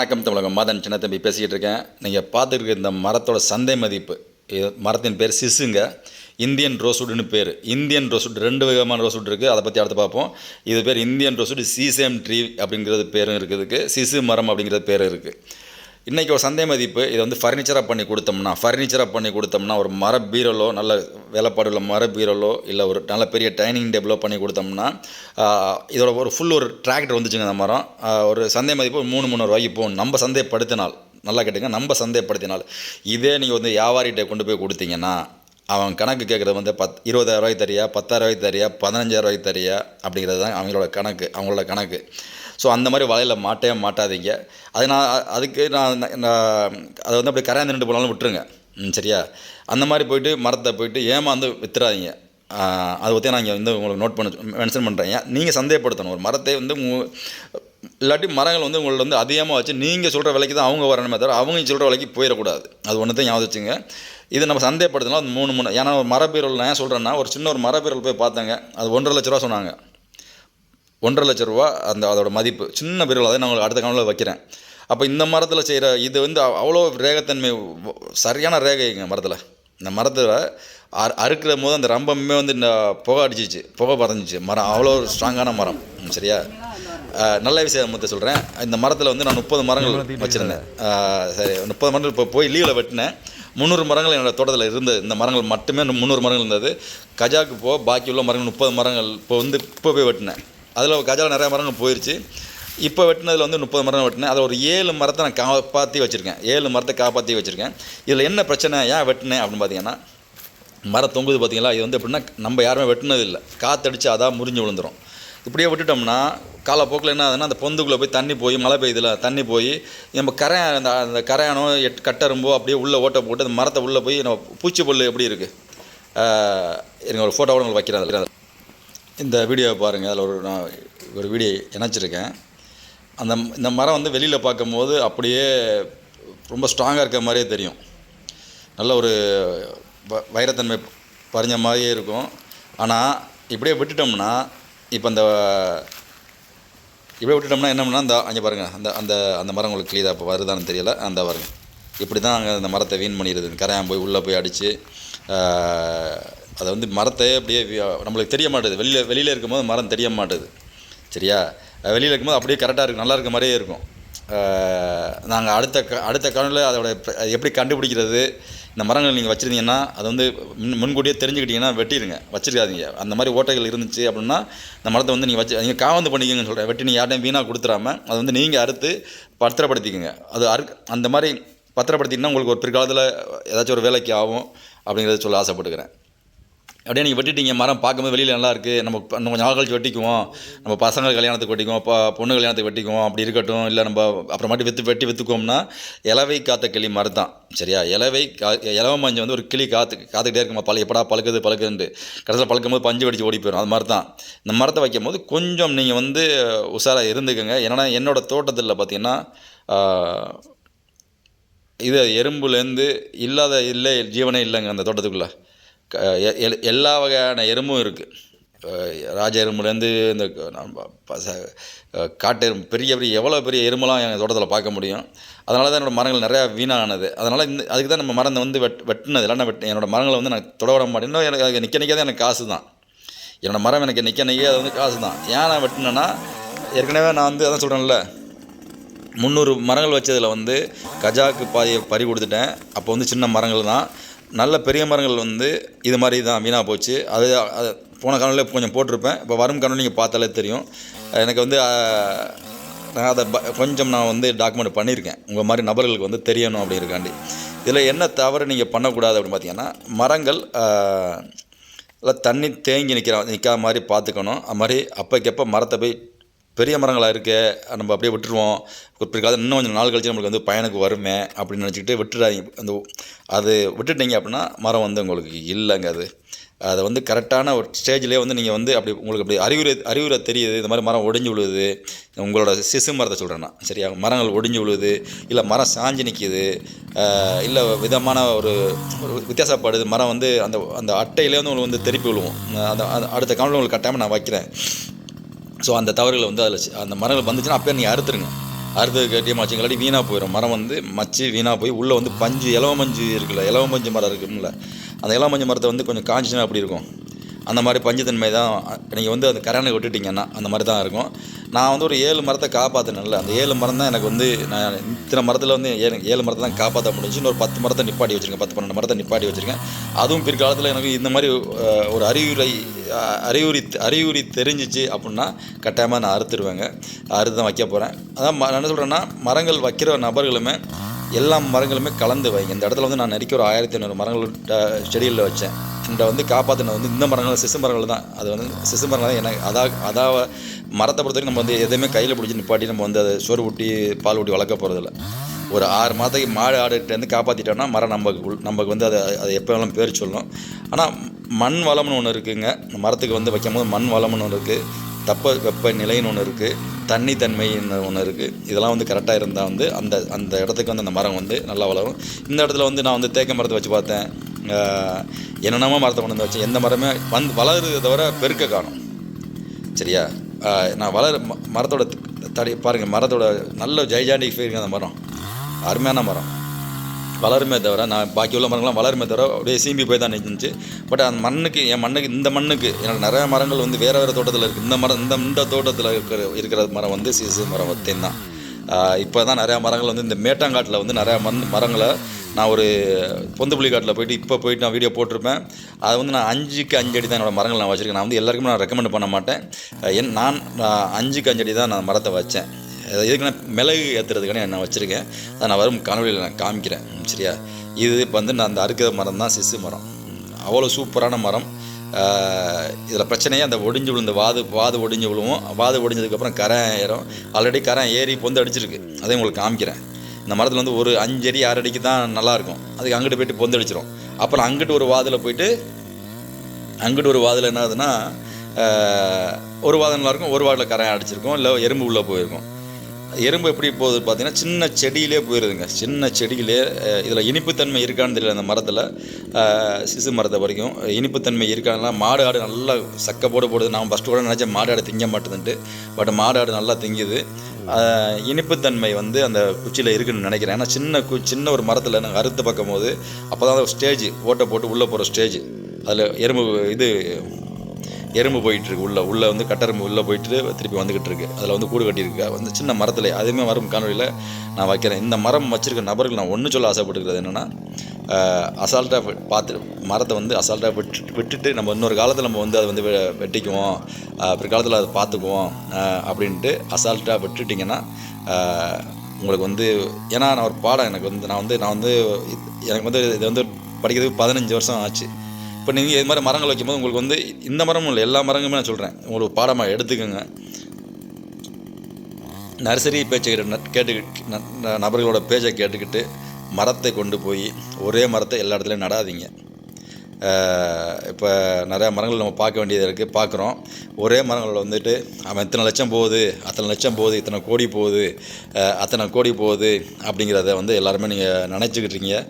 வணக்கம் தமிழகம் மதன் சின்னத்தம்பி பேசிக்கிட்டு இருக்கேன். நீங்கள் பார்த்துருக்க இந்த மரத்தோட சந்தை மதிப்பு இது மரத்தின் பேர் சிசுங்க. இந்தியன் ரோஸ்வுட்னு பேர். இந்தியன் ரோஸ்வுட் ரெண்டு விதமான ரோஸ்வுட் இருக்குது அதை பற்றி அடுத்து பார்ப்போம். இது பேர் இந்தியன் ரோஸ்வுட் சீசேம் ட்ரீ அப்படிங்கிறது பேரும் இருக்குதுக்கு சிசு மரம் அப்படிங்கிறது பேர் இருக்குது இன்றைக்கி ஒரு சந்தை மதிப்பு இதை வந்து ஃபர்னிச்சராக பண்ணி கொடுத்தோம்னா ஃபர்னிச்சராக பண்ணி கொடுத்தோம்னா ஒரு மர பீரலோ நல்ல வேலைப்பாடு உள்ள மர பீரலோ இல்லை ஒரு நல்ல பெரிய டைனிங் டேபிளோ பண்ணி கொடுத்தோம்னா இதோட ஒரு ஃபுல் ஒரு டிராக்டர் வந்துச்சுங்க அந்த மரம். ஒரு சந்தை மதிப்பு ஒரு மூணு மூணு ரூபாய்க்கு போகும். நம்ம சந்தைப்படுத்தினால் நல்லா கேட்டுங்க நம்ம சந்தைப்படுத்தினால் இதே நீங்கள் வந்து வியாபாரிகிட்ட கொண்டு போய் கொடுத்தீங்கன்னா அவன் கணக்கு கேட்குறது வந்து பத் இருபதாயிரம் ரூபாய்க்கு தரியா பத்தாயிரம் ரூபாய்க்கு தரியா பதினஞ்சாயிரம் ரூபாய்க்கு தரியா அப்படிங்கிறது தான் அவங்களோட கணக்கு. அவங்களோட கணக்கு. ஸோ அந்த மாதிரி வலையில் மாட்டவே மாட்டாதீங்க. அது நான் அதுக்கு நான் நான் அதை வந்து அப்படியே கரையாந்து நின்று போனாலும் விட்டுருங்க. ம் சரியா? அந்த மாதிரி போயிட்டு மரத்தை போயிட்டு ஏமாந்து வித்துறாதீங்க. அதை பற்றி நான் இங்கே வந்து உங்களுக்கு நோட் பண்ண மென்ஷன் பண்ணுறேன் நீங்கள் சந்தேகப்படுத்தணும். ஒரு மரத்தை வந்து இல்லாட்டி மரங்கள் வந்து உங்களை வந்து அதிகமாக வச்சு நீங்கள் சொல்கிற விலைக்கு தான் அவங்க வரணுமே தவிர அவங்க சொல்கிற விலைக்கு போயிடக்கூடாது. அது ஒன்று தான் ஞாபகம் வச்சுங்க இது நம்ம சந்தேகப்படுத்தினா அது மூணு மூணு ஏன்னா ஒரு மரப்பீரல் நான் ஏன் சொல்கிறேன்னா ஒரு சின்ன ஒரு மரப்பீரல் போய் பார்த்தாங்க. அது ஒன்றரை லட்ச ரூபா சொன்னாங்க. ஒன்றரை லட்ச ரூபா அந்த அதோட மதிப்பு. சின்ன பிறகு அதை நான் உங்களுக்கு அடுத்த காணொலியில் வைக்கிறேன். அப்போ இந்த மரத்தில் செய்கிற இது வந்து அவ்- அவ்வளோ ரேகத்தன்மை சரியான ரேகைங்க மரத்தில். இந்த மரத்தில் அறு அறுக்கிற போது அந்த ரம்பமே வந்து இந்த புகை அடிச்சிச்சு புகை பறந்துச்சு மரம் அவ்வளோ ஸ்ட்ராங்கான மரம். சரியா? நல்ல விஷயம் மொத்தம் சொல்கிறேன் இந்த மரத்தில் வந்து நான் முப்பது மரங்கள் வச்சுருந்தேன். சரி முப்பது மரங்கள் இப்போ போய் லீவில் வெட்டினேன். முந்நூறு மரங்கள் என்னோட தோட்டத்தில் இருந்தது. இந்த மரங்கள் மட்டுமே முந்நூறு மரங்கள் இருந்தது. கஜாக்கு போக பாக்கி உள்ள மரங்கள் முப்பது மரங்கள் இப்போ வந்து இப்போ போய் வெட்டினேன். அதில் கஜாவில் நிறைய மரங்கள் போயிடுச்சு இப்போ வெட்டினதில் வந்து முப்பது மரம் வெட்டினேன். அதில் ஒரு ஏழு மரத்தை நான் காப்பாற்றி வச்சுருக்கேன். ஏழு மரத்தை காப்பாற்றி வச்சுருக்கேன். இதில் என்ன பிரச்சனை ஏன் வெட்டினேன் அப்படின்னு பார்த்தீங்கன்னா மரம் தொங்குது பார்த்தீங்களா இது வந்து எப்படின்னா நம்ம யாருமே வெட்டினது இல்லை. காற்றடிச்சு அதான் முறிஞ்சு விழுந்துரும். இப்படியே விட்டுட்டோம்னா காலப்போக்கில் என்ன ஆகுதுன்னா அந்த பொந்துக்குள்ளே போய் தண்ணி போய் மழை பெய்யுதுல தண்ணி போய் நம்ம கரை அந்த அந்த கரையானோ எட் கட்டரும்போ அப்படியே உள்ளே ஓட்டை போட்டு அந்த மரத்தை உள்ளே போய் நம்ம பூச்சி புல் எப்படி இருக்குது இருங்க ஒரு ஃபோட்டோவோட உங்களுக்கு வைக்கிறேன் இந்த வீடியோவை பாருங்கள் அதில் ஒரு நான் ஒரு வீடியோ இணைச்சிருக்கேன். அந்த இந்த மரம் வந்து வெளியில் பார்க்கும்போது அப்படியே ரொம்ப ஸ்ட்ராங்காக இருக்க மாதிரியே தெரியும். நல்ல ஒரு வ- வைரத்தன்மை பறிஞ்ச மாதிரியே இருக்கும். ஆனால் இப்படியே விட்டுட்டோம்னா இப்போ அந்த இப்படியே விட்டுட்டோம்னா என்ன அந்த அங்கே பாருங்கள் அந்த அந்த அந்த மரம் உங்களுக்கு கிளியதாக இப்போ வருதான்னு தெரியல. அந்த பாருங்கள் இப்படி தான் அங்கே அந்த மரத்தை வீண் பண்ணிடுது. கரையான் போய் உள்ளே போய் அடித்து அதை வந்து மரத்தை அப்படியே நம்மளுக்கு தெரிய மாட்டுது. வெளியில் வெளியில் இருக்கும்போது மரம் தெரிய மாட்டுது. சரியா? வெளியில் இருக்கும்போது அப்படியே கரெக்டாக இருக்கும். நல்லா இருக்க மாதிரியே இருக்கும். நாங்கள் அடுத்த க அடுத்த காலையில் அதோட எப்படி கண்டுபிடிக்கிறது இந்த மரங்கள் நீங்கள் வச்சுருந்தீங்கன்னா அதை வந்து முன் முன்கூட்டியே தெரிஞ்சுக்கிட்டீங்கன்னா வெட்டிடுங்க வச்சிருக்காதீங்க. அந்த மாதிரி ஓட்டைகள் இருந்துச்சு அப்படின்னா இந்த மரத்தை வந்து நீங்கள் வச்சு நீங்கள் காவந்து பண்ணிக்கங்கன்னு சொல்கிறேன் வெட்டி நீங்கள் யார்ட்டையும் வீணாக கொடுத்துறாம அதை வந்து நீங்கள் அறுத்து பத்திரப்படுத்திக்கங்க. அது அறு அந்த மாதிரி பத்திரப்படுத்திங்கன்னா உங்களுக்கு ஒரு பிற்காலத்தில் ஏதாச்சும் ஒரு வேலைக்கு ஆகும் அப்படிங்கிறத சொல்ல ஆசைப்பட்டுக்கிறேன் அப்படியே நீங்கள் வெட்டிட்டீங்க மரம் பார்க்கும்போது வெளியில் நல்லா இருக்குது நம்ம நம்ம கொஞ்சம் நாள் கழிச்சு வெட்டிக்குவோம். நம்ம பசங்க கல்யாணத்துக்கு வெட்டிக்குவோம் இப்போ பொண்ணு கல்யாணத்துக்கு வெட்டிக்குவோம் அப்படி இருக்கட்டும். இல்லை நம்ம அப்புறமாட்டி வித்து வெட்டி விற்றுக்குவோம்னா இலவை காத்த கிளி மரம் தான் சரியா? இலவை கா இலவ மஞ்சள் வந்து ஒரு கிளி காத்து காத்துக்கிட்டே இருக்குமா? பழ எப்படா பழுக்குது பழுக்குதுன்ட்டு. கடைசியில் பழுக்கும் போது பஞ்சு வெடிச்சு ஓடி போயிடும் அது மாதிரி தான் இந்த மரத்தை வைக்கும் போது கொஞ்சம் நீங்கள் வந்து உஷாராக இருந்துக்கோங்க. ஏன்னா என்னோட தோட்டத்தில் பார்த்தீங்கன்னா இது எறும்புலேருந்து இல்லாத இல்லை ஜீவனே இல்லைங்க அந்த தோட்டத்துக்குள்ளே. எல்லா வகையான எறும்பும் இருக்குது ராஜ எறும்புலேருந்து இந்த பச காட்டு எறும்பு பெரிய பெரிய எவ்வளோ பெரிய எறும்பெல்லாம் எங்கள் தோட்டத்தில் பார்க்க முடியும். அதனால தான் என்னோடய மரங்கள் நிறையா வீணானது. அதனால் இந்த அதுக்கு தான் நம்ம மரம் வந்து வெட் வெட்டினது. இல்லை வெட் என்னோடய மரங்களை வந்து நான் தொட விட மாட்டேன். இன்னும் எனக்கு நிற்க நிற்க தான் எனக்கு காசு தான். என்னோடய மரம் எனக்கு நிற்க நிற்க அது வந்து காசு தான். ஏன் நான் வெட்டினேன்னா ஏற்கனவே நான் வந்து அதான் சொல்கிறேன்ல முந்நூறு மரங்கள் வச்சதில் வந்து கஜாக்கு பாதியை பறி கொடுத்துட்டேன். அப்போ வந்து சின்ன மரங்கள் தான். நல்ல பெரிய மரங்கள் வந்து இது மாதிரி தான் வீணாக போச்சு. அது அது போன காணொலியில் கொஞ்சம் போட்டிருப்பேன். இப்போ வரும் காணொலி நீங்கள் பார்த்தாலே தெரியும். எனக்கு வந்து நான் அதை ப- கொஞ்சம் நான் வந்து டாக்குமெண்ட் பண்ணியிருக்கேன். உங்கள் மாதிரி நபர்களுக்கு வந்து தெரியணும் அப்படிங்கிறக்காண்டி இதில் என்ன தவறு நீங்கள் பண்ணக்கூடாது அப்படின்னு பார்த்தீங்கன்னா மரங்கள் இல்லை தண்ணி தேங்கி நிற்கிற நிற்காத மாதிரி பார்த்துக்கணும். அது மாதிரி அப்போக்கப்போ மரத்தை போய் பெரிய மரங்களாக இருக்கே நம்ம அப்படியே விட்டுருவோம். ஒரு பிற்காலம் இன்னும் கொஞ்சம் நாள் கழிச்சு நம்மளுக்கு வந்து பயனுக்கு வருமே அப்படின்னு நினச்சிக்கிட்டு விட்டுறாதீங்க. அந்த அது விட்டுட்டீங்க அப்படின்னா மரம் வந்து உங்களுக்கு இல்லைங்க அது. அதை வந்து கரெக்டான ஒரு ஸ்டேஜ்லேயே வந்து நீங்கள் வந்து அப்படி உங்களுக்கு அப்படி அறிவுரை அறிவுரை தெரியுது. இந்த மாதிரி மரம் ஒடிஞ்சு விழுது. உங்களோட சிசு மரத்தை சொல்கிறேன் நான். சரியா? மரங்கள் ஒடிஞ்சு விழுது. இல்லை மரம் சாஞ்சு நிற்கிது இல்லை விதமான ஒரு ஒரு வித்தியாசப்படுது. மரம் வந்து அந்த அந்த அட்டையிலே வந்து உங்களுக்கு வந்து திருப்பி விழுவோம். அந்த அடுத்த காலத்தில் உங்களுக்கு கட்டாயமாக நான் வைக்கிறேன். ஸோ அந்த தவறுகளை வந்து அதில் அந்த மரங்கள் வந்துச்சுன்னா அப்போ நீங்கள் அறுத்துருங்க. அறுத்து கட்டியமாக வச்சுங்க வீணாக போயிடும் மரம் வந்து மச்சு வீணாக போய் உள்ளே வந்து பஞ்சு இலவ மஞ்சு இருக்குல்ல இலவ மஞ்சு மரம் இருக்குல்ல அந்த இலவ மஞ்சு மரத்தை வந்து கொஞ்சம் காஞ்சிச்சுன்னா அப்படி இருக்கும்? அந்த மாதிரி பஞ்சுத்தன்மை தான் நீங்கள் வந்து அந்த கரானை விட்டுட்டிங்கன்னா அந்த மாதிரி தான் இருக்கும். நான் வந்து ஒரு ஏழு மரத்தை காப்பாற்றினேன்ல அந்த ஏழு மரம் தான் எனக்கு வந்து நான் இத்தனை மரத்தில் வந்து ஏழு ஏழு மரத்தை தான் காப்பாற்ற முடிஞ்சு இன்னொரு பத்து மரத்தை நிப்பாட்டி வச்சுருக்கேன் பத்து பன்னெண்டு மரத்தை நிப்பாட்டி வச்சுருக்கேன். அதுவும் பிற்காலத்தில் எனக்கு இந்த மாதிரி ஒரு அறிவுரை அறிவுரி அறிகுறி தெரிஞ்சிச்சு அப்படின்னா கட்டாயமாக நான் அறுத்துடுவேங்க அறுத்து தான் வைக்க போகிறேன் அதான் நான் என்ன சொல்கிறேன்னா மரங்கள் வைக்கிற நபர்களுமே எல்லா மரங்களுமே கலந்து வைங்க. இந்த இடத்துல வந்து நான் நெருக்கி ஒரு ஆயிரத்தி ஐநூறு மரங்கள் செடிகளில் வச்சேன். இந்த வந்து காப்பாற்றினது வந்து இந்த மரங்கள் சிசு மரங்கள் தான். அது வந்து சிசு மரங்கள் தான். எனக்கு அதான் அதாவது மரத்தை பொறுத்த வரைக்கும் நம்ம வந்து எதையுமே கையில் பிடிச்சி நிப்பாட்டி நம்ம வந்து அதை சோறு ஊட்டி பால் ஊட்டி வளர்க்க போகிறதில்ல ஒரு ஆறு மாதத்துக்கு மாடு ஆடுகிட்டேருந்து காப்பாற்றிட்டோம்னா மரம் நமக்கு நமக்கு வந்து அதை அதை எப்போ வேணாலும் பேர் சொல்லணும். ஆனால் மண் வளம்னு ஒன்று இருக்குங்க. மரத்துக்கு வந்து வைக்கும்போது மண் வளம்னு ஒன்று இருக்குது தப்ப வெப்ப நிலைன்னு ஒன்று இருக்குது தண்ணி தன்மைன்னு ஒன்று இருக்குது இதெல்லாம் வந்து கரெக்டாக இருந்தால் வந்து அந்த அந்த இடத்துக்கு வந்து அந்த மரம் வந்து நல்லா வளரும். இந்த இடத்துல வந்து நான் வந்து தேக்க மரத்தை வச்சு பார்த்தேன். என்னென்னமோ மரத்தை கொண்டு வந்து வச்சேன் எந்த மரமே வந்து வளருதை தவிர பெருக்க காணும். சரியா? நான் வளர ம- மரத்தோட தடி பாருங்கள் மரத்தோட நல்ல ஜைஜாண்டிக் ஃபீலிங் அந்த மரம். அருமையான மரம். வளருமே தவிர நான் பாக்கி உள்ள மரங்கள்லாம் வளருமே தவிர அப்படியே சீம்பி போய் தான் நின்றுச்சு பட் அந்த மண்ணுக்கு என் மண்ணுக்கு இந்த மண்ணுக்கு எனக்கு நிறைய மரங்கள் வந்து வேறு வேறு தோட்டத்தில் இருக்குது இந்த மரம் இந்த இந்த தோட்டத்தில் இருக்கிற இருக்கிற மரம் வந்து சிசு மரம் வத்தேன் தான். இப்போ தான் நிறையா மரங்கள் வந்து இந்த மேட்டாங்காட்டில் வந்து நிறையா மண் மரங்களை நான் ஒரு பொந்து காட்டில் போயிட்டு இப்போ போயிட்டு நான் வீடியோ போட்டிருப்பேன். அதை வந்து நான் அஞ்சுக்கு அஞ்சு அடி தான் என்னோட மரங்கள் நான் வச்சுருக்கேன். நான் வந்து எல்லாருக்குமே நான் ரெக்கமெண்ட் பண்ண மாட்டேன். என் நான் அஞ்சுக்கு அஞ்சு அடி தான் நான் மரத்தை வச்சேன். அது நான் மிளகு ஏற்றுறதுக்கான நான் வச்சுருக்கேன். அதை நான் வரும் கனவுகளில் நான் காமிக்கிறேன். சரியா? இது இப்போ வந்து நான் அந்த அறுக்கிற மரம் தான் சிசு மரம். அவ்வளோ சூப்பரான மரம். இதில் பிரச்சனையே அந்த ஒடிஞ்சு விழுந்த வாது வாது ஒடிஞ்சு விழுவும். வாது ஒடிஞ்சதுக்கப்புறம் கரை ஏறும். ஆல்ரெடி கரை ஏறி பொந்து அடிச்சிருக்கு. அதையும் உங்களுக்கு காமிக்கிறேன். இந்த மரத்தில் வந்து ஒரு அஞ்சடி ஆறு அடிக்கு தான் நல்லாயிருக்கும் அதுக்கு அங்கிட்டு போயிட்டு பொந்தடிச்சிரும் அப்புறம் அங்கிட்டு ஒரு வாதில் போயிட்டு அங்கிட்டு ஒரு வாதில் என்ன ஆகுதுன்னா ஒரு வாதம் நல்லாயிருக்கும் ஒரு வாதில் கரையை அடிச்சிருக்கும் இல்லை எறும்பு உள்ளே போயிருக்கும். எறும்பு எப்படி போகுது பார்த்தீங்கன்னா சின்ன செடியிலே போயிடுதுங்க சின்ன செடியிலே இதில் இனிப்புத்தன்மை இருக்கான்னு தெரியல அந்த மரத்தில். சிசு மரத்தை வரைக்கும் இனிப்புத்தன்மை இருக்கான்னா மாடு ஆடு நல்லா சக்கை போட போடுது. நான் ஃபஸ்ட்டு கூட நினச்சேன் மாடு ஆடு திங்க மாட்டேதுன்ட்டு. பட் மாடு ஆடு நல்லா திங்குது. இனிப்புத்தன்மை வந்து அந்த குச்சியில் இருக்குன்னு நினைக்கிறேன். ஏன்னா சின்ன கு சின்ன ஒரு மரத்தில் நாங்கள் அறுத்து பார்க்கும் போது அப்போ தான் ஸ்டேஜ் ஓட்டை போட்டு உள்ளே போகிற ஸ்டேஜ் அதில் எறும்பு இது எறும்பு போயிட்டு இருக்கு உள்ள உள்ள வந்து கட்டெரும்பு உள்ள போயிட்டு திருப்பி வந்துகிட்டு இருக்கு. அதில் வந்து கூடு கட்டியிருக்கு. வந்து சின்ன மரத்தில் அதுவுமே வரும் காணொலியில் நான் வைக்கிறேன். இந்த மரம் வச்சிருக்க நபர்கள் நான் ஒன்று சொல்ல ஆசைப்பட்டுக்கிறது என்னென்னா அசால்ட்டாக பார்த்து மரத்தை வந்து அசால்ட்டாக விட்டு விட்டுட்டு நம்ம இன்னொரு காலத்தில் நம்ம வந்து அதை வந்து வெ- வெட்டிக்குவோம். பிற்காலத்தில் அதை பார்த்துக்குவோம். அப்படின்ட்டு அசால்ட்டாக விட்டுட்டிங்கன்னா உங்களுக்கு வந்து ஏன்னா நான் ஒரு பாடம் எனக்கு வந்து நான் வந்து நான் வந்து எனக்கு வந்து இது வந்து படிக்கிறதுக்கு பதினஞ்சு வருஷம் ஆச்சு. இப்போ நீங்கள் இது மாதிரி மரங்கள் வைக்கும்போது உங்களுக்கு வந்து இந்த மரமும் இல்லை எல்லா மரங்களுமே நான் சொல்கிறேன் உங்களுக்கு பாடமாக எடுத்துக்கோங்க. நர்சரி பேச்சை கேட்டு கேட்டுக்கிட்டு நபர்களோட பேச்சை கேட்டுக்கிட்டு மரத்தை கொண்டு போய் ஒரே மரத்தை எல்லா இடத்துலையும் நடாதீங்க. இப்போ நிறையா மரங்கள் நம்ம பார்க்க வேண்டியது இருக்குது பார்க்குறோம். ஒரே மரங்களில் வந்துட்டு அவன் இத்தனை லட்சம் போகுது அத்தனை லட்சம் போகுது இத்தனை கோடி போகுது அத்தனை கோடி போகுது அப்படிங்கிறத வந்து எல்லாருமே நீங்கள் நினச்சிக்கிட்டு இருக்கீங்க.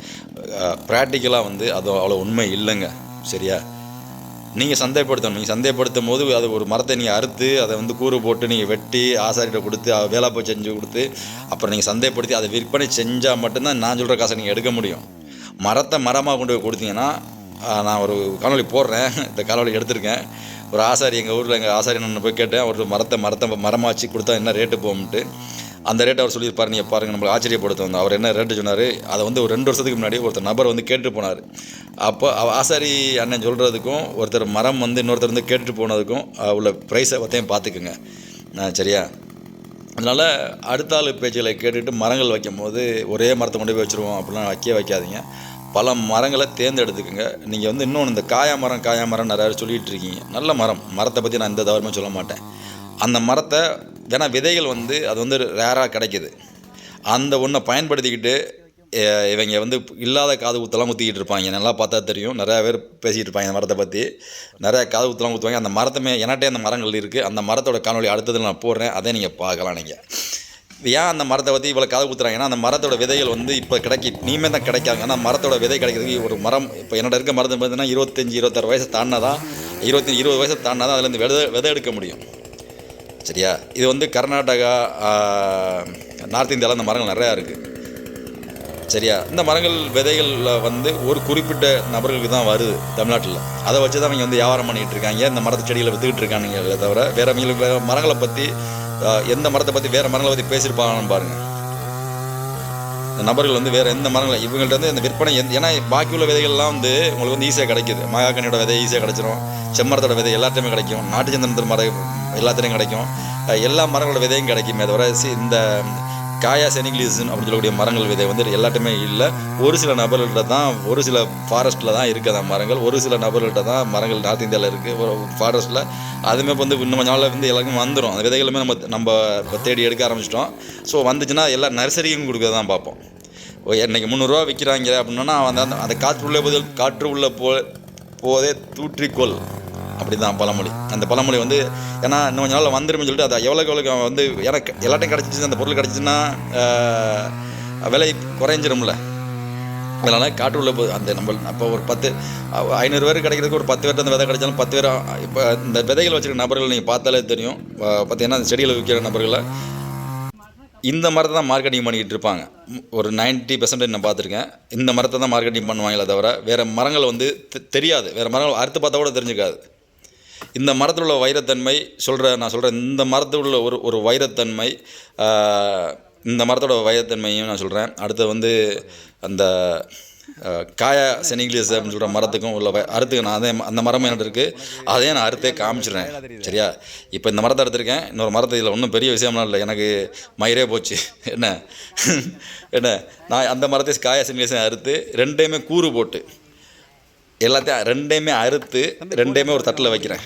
ப்ராக்டிக்கலாக வந்து அது அவ்வளோ உண்மை இல்லைங்க. சரியா? நீங்கள் சந்தேகப்படுத்தணும். நீங்கள் சந்தைப்படுத்தும் போது அது ஒரு மரத்தை நீங்கள் அறுத்து அதை வந்து கூறு போட்டு நீங்கள் வெட்டி ஆசாரிகிட்ட கொடுத்து வேலை போய் செஞ்சு கொடுத்து அப்புறம் நீங்கள் சந்தைப்படுத்தி அதை விற்பனை செஞ்சால் மட்டும்தான் நான் சொல்கிற காசை நீங்கள் எடுக்க முடியும். மரத்தை மரமாக கொண்டு போய் கொடுத்தீங்கன்னா நான் ஒரு காணொளி போடுறேன். இந்த காணொளி எடுத்திருக்கேன். ஒரு ஆசாரி எங்கள் ஊரில் எங்கள் ஆசாரி நான் போய் கேட்டேன். ஒரு மரத்தை மரத்தை மரமாக வச்சு கொடுத்தா என்ன ரேட்டு போகும்ட்டு அந்த ரேட் அவர் சொல்லியிருப்பார் நீங்கள் பாருங்கள் நம்மளுக்கு ஆச்சரியப்படுத்த அவர் என்ன ரேட்டு சொன்னார் அதை வந்து ஒரு ரெண்டு வருஷத்துக்கு முன்னாடி ஒருத்தர் நபர் வந்து கேட்டு போனார். அப்போ அவ- ஆசாரி அண்ணன் சொல்கிறதுக்கும் ஒருத்தர் மரம் வந்து இன்னொருத்தர் வந்து கேட்டுட்டு போனதுக்கும் உள்ள ப்ரைஸை பற்றியும் பார்த்துக்குங்க. சரியா? அதனால் அடுத்த ஆள் பேச்சுகளை கேட்டுட்டு மரங்கள் வைக்கும் போது ஒரே மரத்தை கொண்டு போய் வச்சுருவோம் அப்படிலாம் வைக்க வைக்காதீங்க. பல மரங்களை தேர்ந்தெடுத்துக்குங்க. நீங்கள் வந்து இன்னொன்று இந்த காயா மரம் காயா மரம் நிறையா சொல்லிகிட்டு இருக்கீங்க. நல்ல மரம். மரத்தை பற்றி நான் எந்த தவறுமே சொல்ல மாட்டேன். அந்த மரத்தை ஏன்னா விதைகள் வந்து அது வந்து ரேராக கிடைக்கிது. அந்த ஒன்றை பயன்படுத்திக்கிட்டு இவங்க வந்து இல்லாத காது குத்தெல்லாம் குத்திக்கிட்டு இருப்பாங்க. நல்லா பார்த்தா தெரியும். நிறையா பேர் பேசிகிட்டு இருப்பாங்க அந்த மரத்தை பற்றி நிறையா காது குத்தெல்லாம் குத்துவாங்க. அந்த மரத்தை என்கிட்டே அந்த மரங்கள் இருக்குது அந்த மரத்தோட காணொலி அடுத்ததில் நான் போடுறேன். அதை நீங்கள் பார்க்கலாம் நீங்கள் ஏன் அந்த மரத்தை பற்றி இவ்வளோ காது குத்துறாங்கன்னா அந்த மரத்தோட விதைகள் வந்து இப்போ கிடைக்கி நீமே தான் கிடைக்காங்க ஆனால் மரத்தோட விதை கிடைக்கிறதுக்கு ஒரு மரம் இப்போ என்னோட இருக்க மரத்தை பார்த்தீங்கன்னா இருபத்தஞ்சி இருபத்தாறு வயசு தாண்டினாதான் இருபத்தஞ்சி இருபது வயசு தாண்டினா அதுலேருந்து விதை விதை எடுக்க முடியும். சரியா? இது வந்து கர்நாடகா நார்த் இந்தியாவில் அந்த மரங்கள் நிறையா இருக்குது சரியா? இந்த மரங்கள் விதைகளில் வந்து ஒரு குறிப்பிட்ட நபர்களுக்கு தான் வருது தமிழ்நாட்டில். அதை வச்சு தான் அவங்க வந்து வியாபாரம் பண்ணிகிட்டு இருக்காங்க. இந்த மரத்து செடிகளை விற்றுக்கிட்டு இருக்கானுங்களே தவிர வேறு அவங்களுக்கு வேறு மரங்களை பற்றி எந்த மரத்தை பற்றி வேறு மரங்களை பற்றி பேசியிருப்பாங்கன்னு பாருங்கள் இந்த நபர்கள் வந்து வேறு எந்த மரங்களை இவங்கள்ட்ட வந்து இந்த விற்பனை எந்த ஏன்னா பாக்கி உள்ள விதைகள்லாம் வந்து உங்களுக்கு வந்து ஈஸியாக கிடைக்குது. மகாக்கனியோட விதை ஈஸியாக கிடச்சிரும். செம்மரத்தோட விதை எல்லாத்தையுமே கிடைக்கும். நாட்டு சந்திரன் மரம் எல்லாத்துலேயும் கிடைக்கும். எல்லா மரங்களோட விதையும் கிடைக்குமே தவிர சி இந்த காயா செனிகிலிசன் அப்படின்னு சொல்லக்கூடிய மரங்கள் விதை வந்து எல்லாத்தையுமே இல்லை. ஒரு சில நபர்கள்ட்ட தான் ஒரு சில ஃபாரஸ்ட்டில் தான் இருக்குது அந்த மரங்கள். ஒரு சில நபர்கள்ட்ட தான் மரங்கள் நார்த் இந்தியாவில் இருக்குது ஒரு ஃபாரஸ்ட்டில் அதுவுமே வந்து இன்னும் கொஞ்ச நாளில் வந்து எல்லாருக்கும் வந்துடும் அந்த விதைகளுமே நம்ம நம்ம இப்போ தேடி எடுக்க ஆரம்பிச்சிட்டோம். ஸோ வந்துச்சுன்னா எல்லா நர்சரியும் கொடுக்க தான் பார்ப்போம். இன்றைக்கி இன்னைக்கு முந்நூறுரூவா விற்கிறாங்க அப்படின்னா அந்த அந்த- காற்று உள்ள போது காற்று உள்ள போ போதே தூற்றிக்கொள். அப்படி தான் பழமொழி. அந்த பழமொழி வந்து ஏன்னா இன்னும் கொஞ்ச நாளில் வந்துருமே சொல்லிட்டு அதை எவ்வளோக்கு எவ்வளோக்கு அவன் வந்து எனக்கு எல்லாத்தையும் கிடச்சிச்சு அந்த பொருள் கிடச்சிச்சுன்னா விலை குறைஞ்சிரும்ல. அதனால் காட்டு உள்ள போது அந்த நம்ம அப்போ ஒரு பத்து ஐநூறு பேர் கிடைக்கிறதுக்கு ஒரு பத்து பேர்ட்ட அந்த விதை கிடைச்சாலும் பத்து பேர் இப்போ இந்த விதைகள் வச்சுருக்க நபர்கள் நீங்கள் பார்த்தாலே தெரியும். பார்த்தீங்கன்னா அந்த செடிகளை விற்கிற நபர்களை இந்த மரத்தை தான் மார்க்கெட்டிங் பண்ணிக்கிட்டு இருப்பாங்க. ஒரு 90% பெர்சன்டேஜ் நான் பார்த்துருக்கேன். இந்த மரத்தை தான் மார்க்கெட்டிங் பண்ணுவாங்களே தவிர வேறு மரங்கள் வந்து தெ- தெரியாது. வேறு மரங்கள் அறுத்து பார்த்தா கூட தெரிஞ்சுக்காது. இந்த மரத்தில் உள்ள வைரத்தன்மை சொல்கிற நான் சொல்கிறேன் இந்த மரத்தில் உள்ள ஒரு ஒரு வைரத்தன்மை இந்த மரத்தோட வைரத்தன்மையும் நான் சொல்கிறேன் அடுத்து வந்து அந்த காயா செனிகிலியஸ் அப்படின்னு சொல்கிற மரத்துக்கும் உள்ள அறுத்து அறுத்துக்கு நான் அதே அந்த மரம் என்ன இருக்குது அதையே நான் அறுத்தே காமிச்சிடுறேன். சரியா? இப்போ இந்த மரத்தை அறுத்துருக்கேன். இன்னொரு மரத்தை இதில் ஒன்றும் பெரிய விஷயம்லாம் இல்லை. எனக்கு மயிரே போச்சு. என்ன? என்ன? நான் அந்த மரத்தை காயா செனிகிலியஸையும் அறுத்து ரெண்டையுமே கூறு போட்டு எல்லாத்தையும் ரெண்டையுமே அறுத்து ரெண்டையுமே ஒரு தட்டில் வைக்கிறேன்.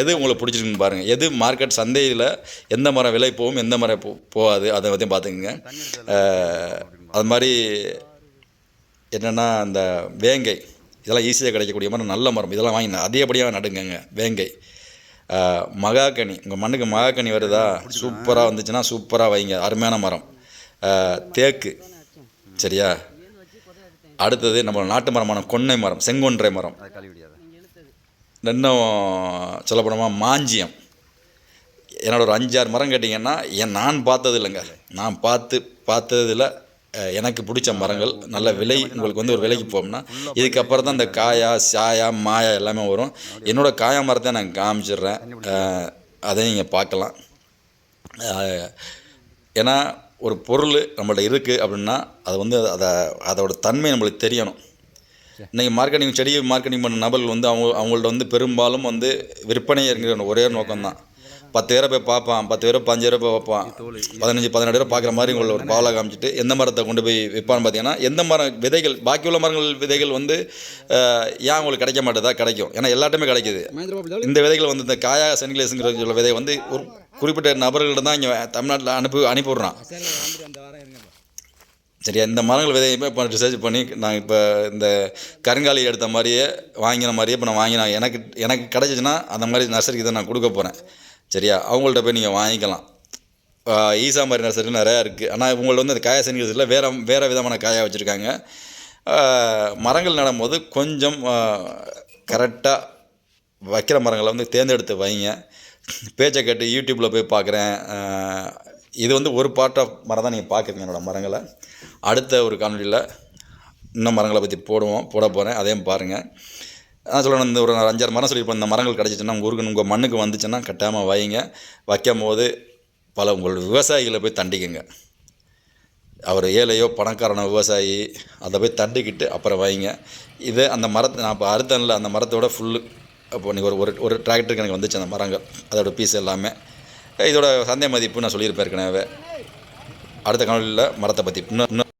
எது உங்களுக்கு பிடிச்சிருக்குன்னு பாருங்கள் எது மார்க்கெட் சந்தையில் எந்த மரம் விலை போகும் எந்த மரம் போ போகாது அதை பற்றியும் பார்த்துக்குங்க. அது மாதிரி என்னென்னா அந்த வேங்கை இதெல்லாம் ஈஸியாக கிடைக்கக்கூடிய மரம் நல்ல மரம். இதெல்லாம் வாங்கி அதிகப்படியாக நடுங்கங்க வேங்கை. மகாக்கனி உங்கள் மண்ணுக்கு மகாக்கனி வருதா? சூப்பராக வந்துச்சுன்னா சூப்பராக வைங்க. அருமையான மரம். தேக்கு. சரியா? அடுத்தது நம்ம நாட்டு மரமான கொன்னை மரம் செங்கொன்றை மரம். இன்னும் சொல்லப்போனோமா மாஞ்சியம். என்னோட ஒரு அஞ்சாறு மரம் கேட்டிங்கன்னா என் நான் பார்த்தது இல்லைங்க நான் பார்த்து பார்த்ததில் எனக்கு பிடிச்ச மரங்கள். நல்ல விலை உங்களுக்கு வந்து ஒரு விலைக்கு போகும்னா இதுக்கப்புறம் தான் இந்த காயா சாயா மாயா எல்லாமே வரும். என்னோட காயா மரத்தை நான் காமிச்சிடுறேன். அதை நீங்கள் பார்க்கலாம். ஏன்னா ஒரு பொருள் நம்மள்ட்ட இருக்குது அப்படின்னா அது வந்து அதை அதோட தன்மை நம்மளுக்கு தெரியணும். இன்றைக்கி மார்க்கெட்டிங் செடி மார்க்கெட்டிங் பண்ண நபர்கள் வந்து அவங்க அவங்கள்ட்ட வந்து பெரும்பாலும் வந்து விற்பனை இருக்கிற ஒரே நோக்கம்தான். பத்து பேரை போய் பார்ப்பான் பத்து பேரை பஞ்சு பேரை போய் பார்ப்பான் பதினஞ்சு பதினெட்டு பேரை பார்க்குற மாதிரி உங்களை ஒரு பாவலாக காமிச்சிட்டு எந்த மரத்தை கொண்டு போய் விற்பான்னு பார்த்தீங்கன்னா எந்த மரம் விதைகள் பாக்கி உள்ள மரங்கள் விதைகள் வந்து ஏன் உங்களுக்கு கிடைக்க மாட்டேதா? கிடைக்கும். ஏன்னா எல்லாத்தையுமே கிடைக்குது. இந்த விதைகள் வந்து இந்த காயா சென்கிலேஸுங்கிற சொல்ல விதை வந்து ஒரு குறிப்பிட்ட நபர்கள்ட்ட தான் இங்கே தமிழ்நாட்டில் அனுப்பி அனுப்பிவிட்றான். சரியா இந்த மரங்கள் விதையுமே இப்போ ரிசர்ச் பண்ணி நான் இப்போ இந்த கருங்காலி எடுத்த மாதிரியே வாங்கின மாதிரியே இப்போ நான் வாங்கினேன் எனக்கு எனக்கு கிடச்சிச்சின்னா அந்த மாதிரி நர்சரிக்கு தான் நான் கொடுக்க போகிறேன் சரியா? அவங்கள்ட்ட போய் நீங்கள் வாங்கிக்கலாம். ஈசா மாதிரி நர்சரி நிறையா இருக்குது ஆனால் இவங்கள்ட்ட வந்து அந்த காயா சென்னிகள் வேறு வேறு விதமான காயாக வச்சுருக்காங்க. மரங்கள் நடும்போது கொஞ்சம் கரெக்டாக வைக்கிற மரங்களை வந்து தேர்ந்தெடுத்து வைங்க. பேச்சை கேட்டு யூடியூப்பில் போய் பார்க்குறேன் இது வந்து ஒரு பார்ட் ஆஃப் மரம் தான் நீங்கள் பார்க்குறீங்க என்னோடய மரங்களை. அடுத்த ஒரு காணொலியில் இன்னும் மரங்களை பற்றி போடுவோம் போட போகிறேன் அதையும் பாருங்கள் நான் சொல்லணும் இந்த ஒரு அஞ்சாறு மரம் சொல்லியிருப்போம். இந்த மரங்கள் கிடச்சிச்சின்னா உங்கள் ஊருக்கு உங்கள் மண்ணுக்கு வந்துச்சுன்னா கட்டாமல் வைங்க. வைக்கும் போது பல உங்கள் விவசாயிகளை போய் தண்டிக்குங்க. அவர் ஏழையோ பணக்காரனோ விவசாயி அதை போய் தண்டிக்கிட்டு அப்புறம் வைங்க. இது அந்த மரத்தை நான் இப்போ அறுத்தனில் அந்த மரத்தோட ஃபுல்லு அப்போ நீங்கள் ஒரு ஒரு ஒரு டிராக்டருக்கு எனக்கு வந்துச்சு அந்த மரங்கள். அதோட பீஸ் எல்லாமே. இதோட சந்தை மதிப்பு நான் சொல்லியிருப்பேன் ஏற்கனவே. அடுத்த காலையில் மரத்தை பற்றி இன்னும் இன்னும்